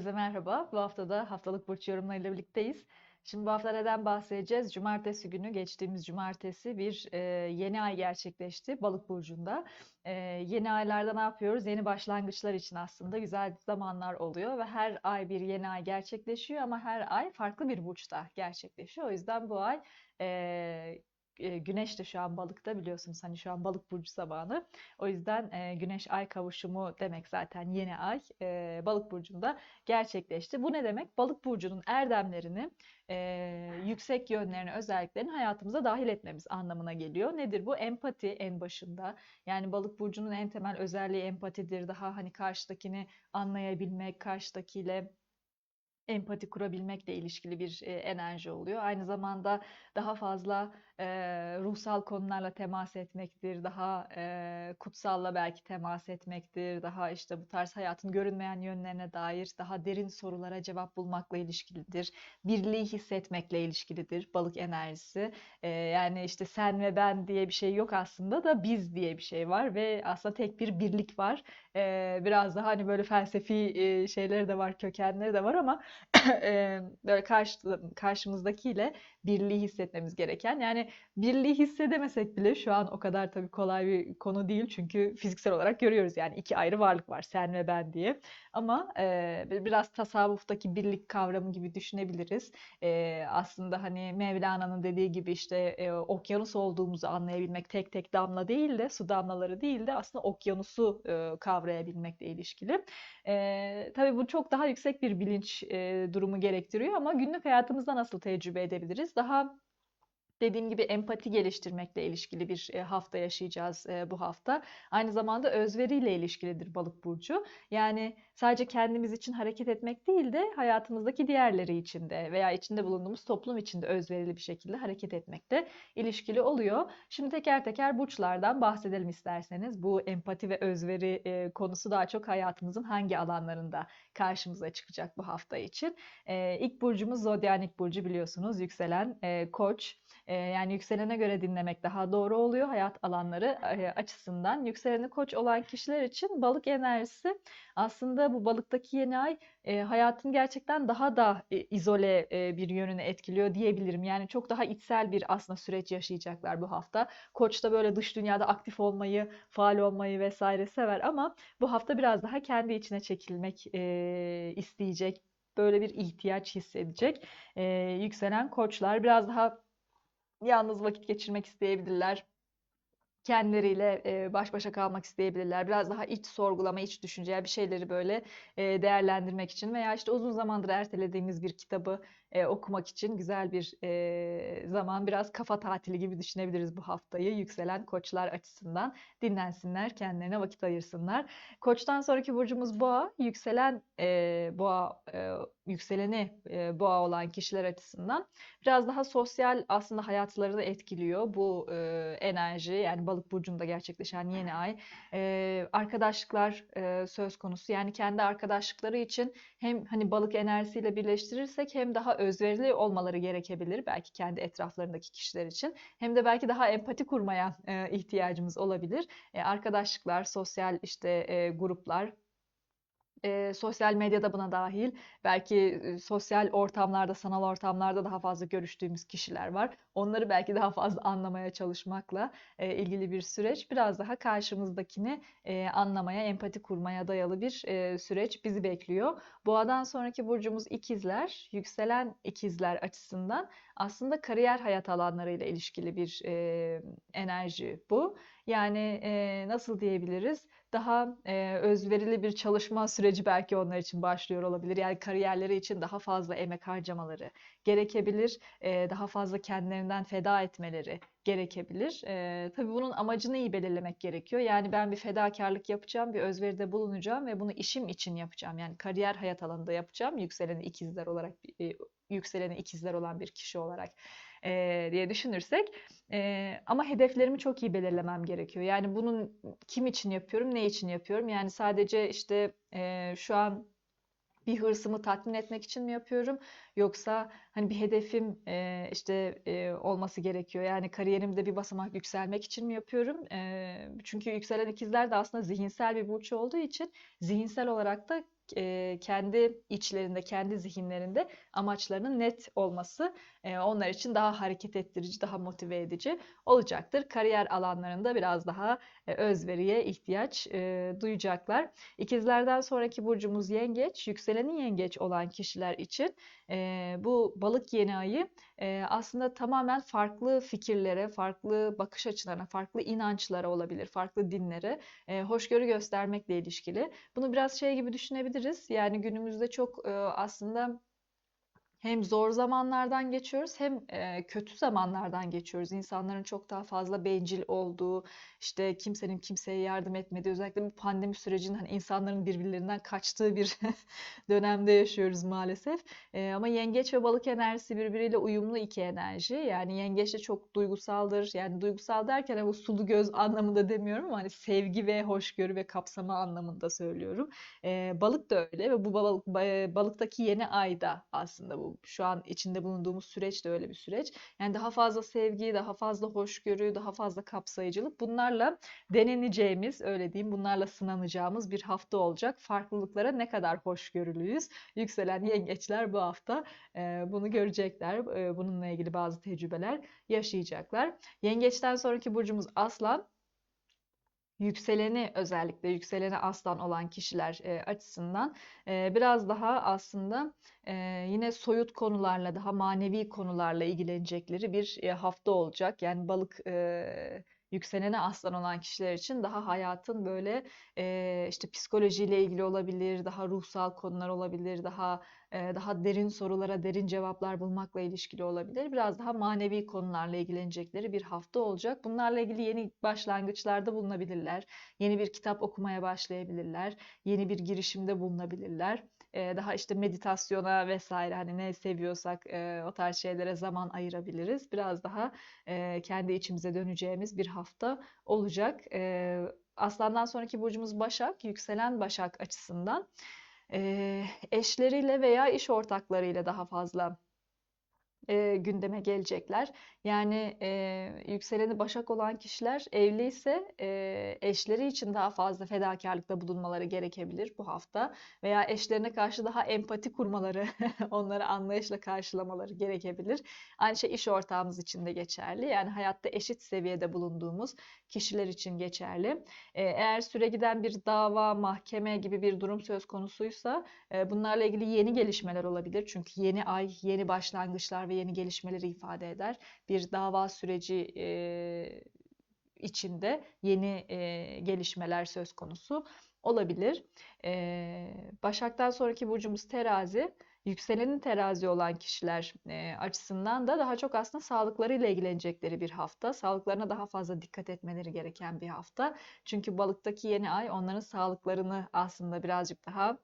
Herkese merhaba. Bu hafta da haftalık burç yorumlarıyla birlikteyiz. Şimdi bu hafta neden bahsedeceğiz? Cumartesi günü, geçtiğimiz cumartesi bir e, yeni ay gerçekleşti Balık burcunda. E, yeni aylarda ne yapıyoruz? Yeni başlangıçlar için aslında güzel zamanlar oluyor ve her ay bir yeni ay gerçekleşiyor ama her ay farklı bir burçta gerçekleşiyor. O yüzden bu ay e, Güneş de şu an balıkta biliyorsunuz hani şu an balık burcu zamanı. O yüzden güneş ay kavuşumu demek zaten yeni ay balık burcunda gerçekleşti. Bu ne demek? Balık burcunun erdemlerini, yüksek yönlerini, özelliklerini hayatımıza dahil etmemiz anlamına geliyor. Nedir bu? Empati en başında. Yani balık burcunun en temel özelliği empatidir. Daha hani karşıdakini anlayabilmek, karşıdakiyle empati kurabilmekle ilişkili bir enerji oluyor. Aynı zamanda daha fazla e, ruhsal konularla temas etmektir, daha e, kutsalla belki temas etmektir, daha işte bu tarz hayatın görünmeyen yönlerine dair daha derin sorulara cevap bulmakla ilişkilidir. Birliği hissetmekle ilişkilidir balık enerjisi. E, yani işte sen ve ben diye bir şey yok aslında da biz diye bir şey var ve aslında tek bir birlik var. E, biraz daha hani böyle felsefi e, şeyleri de var, kökenleri de var ama böyle karşı, karşımızdakiyle birliği hissetmemiz gereken. Yani birliği hissedemesek bile şu an o kadar tabii kolay bir konu değil. Çünkü fiziksel olarak görüyoruz yani iki ayrı varlık var sen ve ben diye. Ama e, biraz tasavvuftaki birlik kavramı gibi düşünebiliriz. E, aslında hani Mevlana'nın dediği gibi işte e, okyanus olduğumuzu anlayabilmek tek tek damla değil de su damlaları değil de aslında okyanusu e, kavrayabilmekle ilişkili. E, tabii bu çok daha yüksek bir bilinç e, durumu gerektiriyor ama günlük hayatımızda nasıl tecrübe edebiliriz? Daha dediğim gibi empati geliştirmekle ilişkili bir e, hafta yaşayacağız e, bu hafta. Aynı zamanda özveriyle ilişkilidir balık burcu. Yani sadece kendimiz için hareket etmek değil de hayatımızdaki diğerleri için de veya içinde bulunduğumuz toplum için de özverili bir şekilde hareket etmekte ilişkili oluyor. Şimdi teker teker burçlardan bahsedelim isterseniz. Bu empati ve özveri e, konusu daha çok hayatımızın hangi alanlarında karşımıza çıkacak bu hafta için. İlk burcumuz zodyanik burcu biliyorsunuz. Yükselen Koç yani yükselene göre dinlemek daha doğru oluyor hayat alanları açısından. Yükseleni koç olan kişiler için balık enerjisi aslında bu balıktaki yeni ay hayatın gerçekten daha da izole bir yönünü etkiliyor diyebilirim. Yani çok daha içsel bir aslında süreç yaşayacaklar bu hafta. Koç da böyle dış dünyada aktif olmayı, faal olmayı vesaire sever ama bu hafta biraz daha kendi içine çekilmek isteyecek. Böyle bir ihtiyaç hissedecek. yükselen koçlar biraz daha yalnız vakit geçirmek isteyebilirler. Kendileriyle baş başa kalmak isteyebilirler. Biraz daha iç sorgulama, iç düşünce, bir şeyleri böyle değerlendirmek için veya işte uzun zamandır ertelediğimiz bir kitabı e, okumak için güzel bir e, zaman. Biraz kafa tatili gibi düşünebiliriz bu haftayı yükselen koçlar açısından. Dinlensinler, kendilerine vakit ayırsınlar. Koçtan sonraki burcumuz boğa. Yükselen e, boğa, e, yükseleni e, boğa olan kişiler açısından biraz daha sosyal aslında hayatları da etkiliyor. Bu e, enerji yani balık burcunda gerçekleşen yeni ay. E, arkadaşlıklar e, söz konusu. Yani kendi arkadaşlıkları için hem hani balık enerjisiyle birleştirirsek hem daha özverili olmaları gerekebilir belki kendi etraflarındaki kişiler için. Hem de belki daha empati kurmaya ihtiyacımız olabilir. Arkadaşlıklar, sosyal işte gruplar e, sosyal medyada buna dahil. Belki e, sosyal ortamlarda, sanal ortamlarda daha fazla görüştüğümüz kişiler var. Onları belki daha fazla anlamaya çalışmakla e, ilgili bir süreç. Biraz daha karşımızdakini e, anlamaya, empati kurmaya dayalı bir e, süreç bizi bekliyor. Boğadan sonraki burcumuz ikizler. Yükselen ikizler açısından aslında kariyer hayat alanlarıyla ilişkili bir e, enerji bu. Yani e, nasıl diyebiliriz? Daha e, özverili bir çalışma süreci belki onlar için başlıyor olabilir. Yani kariyerleri için daha fazla emek harcamaları gerekebilir. E, daha fazla kendilerinden feda etmeleri gerekebilir. E, tabii bunun amacını iyi belirlemek gerekiyor. Yani ben bir fedakarlık yapacağım, bir özveride bulunacağım ve bunu işim için yapacağım. Yani kariyer hayat alanında yapacağım. Yükseleni ikizler olarak, e, yükseleni ikizler olan bir kişi olarak e, diye düşünürsek. E, ama hedeflerimi çok iyi belirlemem gerekiyor. Yani bunun kim için yapıyorum, ne için yapıyorum? Yani sadece işte e, şu an bir hırsımı tatmin etmek için mi yapıyorum? Yoksa hani bir hedefim e, işte e, olması gerekiyor. Yani kariyerimde bir basamak yükselmek için mi yapıyorum? E, çünkü yükselen ikizler de aslında zihinsel bir burç olduğu için zihinsel olarak da e, kendi içlerinde, kendi zihinlerinde amaçlarının net olması e, onlar için daha hareket ettirici, daha motive edici olacaktır. Kariyer alanlarında biraz daha e, özveriye ihtiyaç e, duyacaklar. İkizlerden sonraki burcumuz yengeç. Yükseleni yengeç olan kişiler için e, bu balık yeni ayı e, aslında tamamen farklı fikirlere, farklı bakış açılarına, farklı inançlara olabilir, farklı dinlere e, hoşgörü göstermekle ilişkili. Bunu biraz şey gibi düşünebiliriz. Yani günümüzde çok e, aslında hem zor zamanlardan geçiyoruz hem e, kötü zamanlardan geçiyoruz. İnsanların çok daha fazla bencil olduğu, işte kimsenin kimseye yardım etmediği, özellikle bu pandemi sürecinin hani insanların birbirlerinden kaçtığı bir dönemde yaşıyoruz maalesef. E, ama yengeç ve balık enerjisi birbiriyle uyumlu iki enerji. Yani yengeç de çok duygusaldır. Yani duygusal derken hani bu sulu göz anlamında demiyorum ama hani sevgi ve hoşgörü ve kapsama anlamında söylüyorum. E, balık da öyle ve bu balık, balıktaki yeni ay da aslında bu şu an içinde bulunduğumuz süreç de öyle bir süreç. Yani daha fazla sevgi, daha fazla hoşgörü, daha fazla kapsayıcılık bunlarla deneneceğimiz, öyle diyeyim, bunlarla sınanacağımız bir hafta olacak. Farklılıklara ne kadar hoşgörülüyüz? Yükselen yengeçler bu hafta e, bunu görecekler. E, bununla ilgili bazı tecrübeler yaşayacaklar. Yengeçten sonraki burcumuz Aslan yükseleni özellikle yükseleni aslan olan kişiler e, açısından e, biraz daha aslında e, yine soyut konularla daha manevi konularla ilgilenecekleri bir e, hafta olacak. Yani balık e, yükselene aslan olan kişiler için daha hayatın böyle e, işte psikolojiyle ilgili olabilir, daha ruhsal konular olabilir, daha e, daha derin sorulara derin cevaplar bulmakla ilişkili olabilir. Biraz daha manevi konularla ilgilenecekleri bir hafta olacak. Bunlarla ilgili yeni başlangıçlarda bulunabilirler. Yeni bir kitap okumaya başlayabilirler. Yeni bir girişimde bulunabilirler daha işte meditasyona vesaire hani ne seviyorsak o tarz şeylere zaman ayırabiliriz. Biraz daha kendi içimize döneceğimiz bir hafta olacak. Aslandan sonraki burcumuz Başak, yükselen Başak açısından eşleriyle veya iş ortaklarıyla daha fazla e, gündeme gelecekler. Yani e, yükseleni Başak olan kişiler evliyse e, eşleri için daha fazla fedakarlıkta bulunmaları gerekebilir bu hafta veya eşlerine karşı daha empati kurmaları, onları anlayışla karşılamaları gerekebilir. Aynı şey iş ortağımız için de geçerli. Yani hayatta eşit seviyede bulunduğumuz kişiler için geçerli. E, eğer süre giden bir dava, mahkeme gibi bir durum söz konusuysa e, bunlarla ilgili yeni gelişmeler olabilir. Çünkü yeni ay, yeni başlangıçlar ve yeni gelişmeleri ifade eder. Bir dava süreci e, içinde yeni e, gelişmeler söz konusu olabilir. E, Başak'tan sonraki burcumuz terazi. Yükselenin terazi olan kişiler e, açısından da daha çok aslında sağlıklarıyla ilgilenecekleri bir hafta. Sağlıklarına daha fazla dikkat etmeleri gereken bir hafta. Çünkü balıktaki yeni ay onların sağlıklarını aslında birazcık daha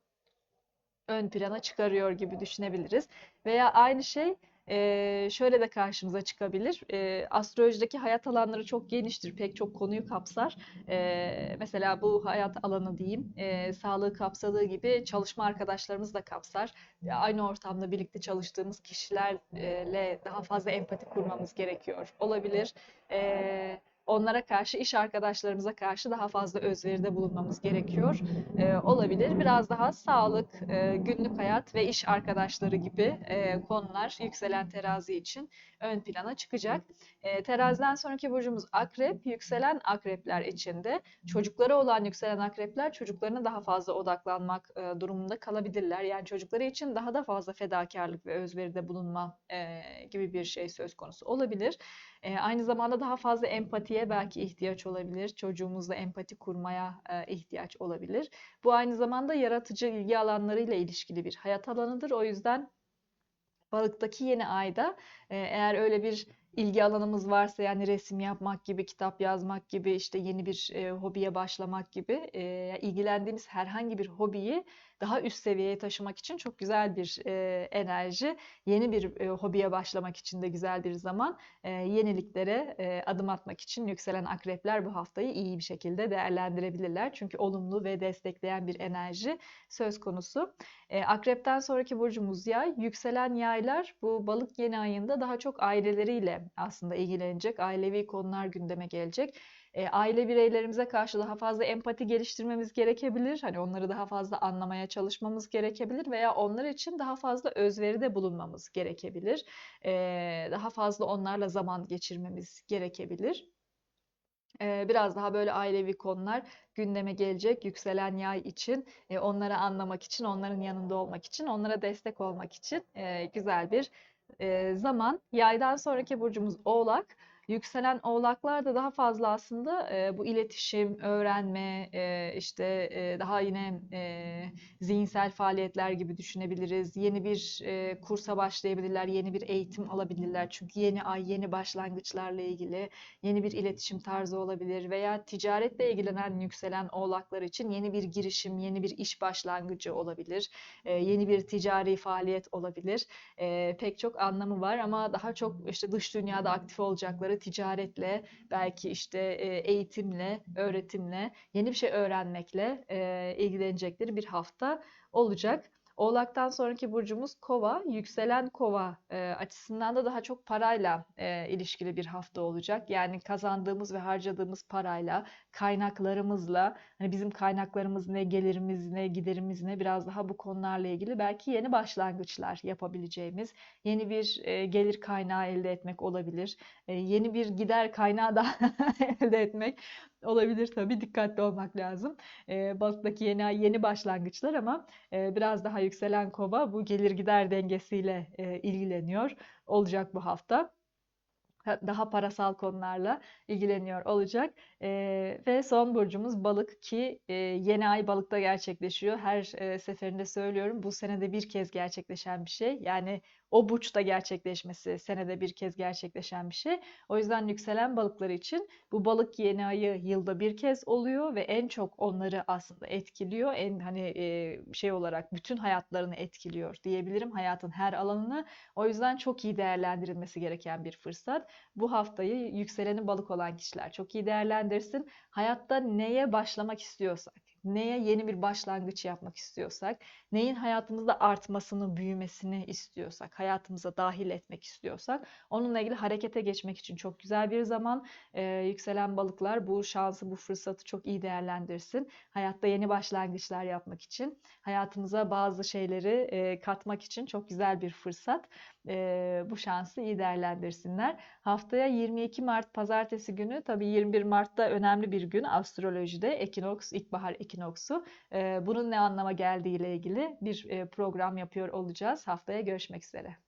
ön plana çıkarıyor gibi düşünebiliriz. Veya aynı şey e, şöyle de karşımıza çıkabilir. E, astrolojideki hayat alanları çok geniştir. Pek çok konuyu kapsar. E, mesela bu hayat alanı diyeyim. E, sağlığı kapsadığı gibi çalışma arkadaşlarımız da kapsar. E, aynı ortamda birlikte çalıştığımız kişilerle daha fazla empati kurmamız gerekiyor. Olabilir. E, onlara karşı, iş arkadaşlarımıza karşı daha fazla özveride bulunmamız gerekiyor e, olabilir. Biraz daha sağlık, e, günlük hayat ve iş arkadaşları gibi e, konular yükselen terazi için ön plana çıkacak. E, teraziden sonraki burcumuz akrep. Yükselen akrepler içinde çocukları olan yükselen akrepler çocuklarına daha fazla odaklanmak e, durumunda kalabilirler. Yani çocukları için daha da fazla fedakarlık ve özveride bulunma e, gibi bir şey söz konusu olabilir. E, aynı zamanda daha fazla empatiye belki ihtiyaç olabilir. Çocuğumuzla empati kurmaya e, ihtiyaç olabilir. Bu aynı zamanda yaratıcı ilgi alanlarıyla ilişkili bir hayat alanıdır. O yüzden balıktaki yeni ayda e, eğer öyle bir ilgi alanımız varsa yani resim yapmak gibi, kitap yazmak gibi, işte yeni bir e, hobiye başlamak gibi e, ilgilendiğimiz herhangi bir hobiyi daha üst seviyeye taşımak için çok güzel bir e, enerji. Yeni bir e, hobiye başlamak için de güzel bir zaman. E, yeniliklere e, adım atmak için yükselen akrepler bu haftayı iyi bir şekilde değerlendirebilirler. Çünkü olumlu ve destekleyen bir enerji söz konusu. E, akrepten sonraki burcumuz yay. Yükselen yaylar bu balık yeni ayında daha çok aileleriyle aslında ilgilenecek. Ailevi konular gündeme gelecek. E, aile bireylerimize karşı daha fazla empati geliştirmemiz gerekebilir. Hani onları daha fazla anlamaya çalışmamız gerekebilir veya onlar için daha fazla özveride bulunmamız gerekebilir. E, daha fazla onlarla zaman geçirmemiz gerekebilir. E, biraz daha böyle ailevi konular gündeme gelecek yükselen yay için, e, onları anlamak için, onların yanında olmak için, onlara destek olmak için e, güzel bir zaman. Yaydan sonraki burcumuz Oğlak. Yükselen oğlaklar da daha fazla aslında e, bu iletişim, öğrenme, e, işte e, daha yine e, zihinsel faaliyetler gibi düşünebiliriz. Yeni bir e, kursa başlayabilirler, yeni bir eğitim alabilirler. Çünkü yeni ay, yeni başlangıçlarla ilgili yeni bir iletişim tarzı olabilir veya ticaretle ilgilenen yükselen oğlaklar için yeni bir girişim, yeni bir iş başlangıcı olabilir. E, yeni bir ticari faaliyet olabilir. E, pek çok anlamı var ama daha çok işte dış dünyada aktif olacakları ticaretle, belki işte e, eğitimle, öğretimle, yeni bir şey öğrenmekle e, ilgilenecekleri bir hafta olacak. Oğlak'tan sonraki burcumuz Kova. Yükselen Kova e, açısından da daha çok parayla e, ilişkili bir hafta olacak. Yani kazandığımız ve harcadığımız parayla, kaynaklarımızla, hani bizim kaynaklarımız ne, gelirimiz ne, giderimiz ne biraz daha bu konularla ilgili belki yeni başlangıçlar yapabileceğimiz, yeni bir e, gelir kaynağı elde etmek olabilir. E, yeni bir gider kaynağı da elde etmek olabilir tabii dikkatli olmak lazım. E, balıktaki yeni yeni başlangıçlar ama e, biraz daha yükselen kova bu gelir gider dengesiyle ilgileniyor olacak bu hafta daha parasal konularla ilgileniyor olacak. E, ve son burcumuz balık ki e, yeni ay balıkta gerçekleşiyor. Her e, seferinde söylüyorum bu senede bir kez gerçekleşen bir şey. Yani o burçta gerçekleşmesi senede bir kez gerçekleşen bir şey. O yüzden yükselen balıkları için bu balık yeni ayı yılda bir kez oluyor ve en çok onları aslında etkiliyor. En hani e, şey olarak bütün hayatlarını etkiliyor diyebilirim hayatın her alanını. O yüzden çok iyi değerlendirilmesi gereken bir fırsat. Bu haftayı yükseleni balık olan kişiler çok iyi değerlendirsin. Hayatta neye başlamak istiyorsak neye yeni bir başlangıç yapmak istiyorsak, neyin hayatımızda artmasını, büyümesini istiyorsak, hayatımıza dahil etmek istiyorsak, onunla ilgili harekete geçmek için çok güzel bir zaman. Ee, yükselen balıklar bu şansı, bu fırsatı çok iyi değerlendirsin. Hayatta yeni başlangıçlar yapmak için, hayatımıza bazı şeyleri e, katmak için çok güzel bir fırsat. E, bu şansı iyi değerlendirsinler. Haftaya 22 Mart Pazartesi günü, tabii 21 Mart'ta önemli bir gün astrolojide, ekinoks, ilkbahar ekinoksu ekinoksu. Bunun ne anlama geldiği ile ilgili bir program yapıyor olacağız. Haftaya görüşmek üzere.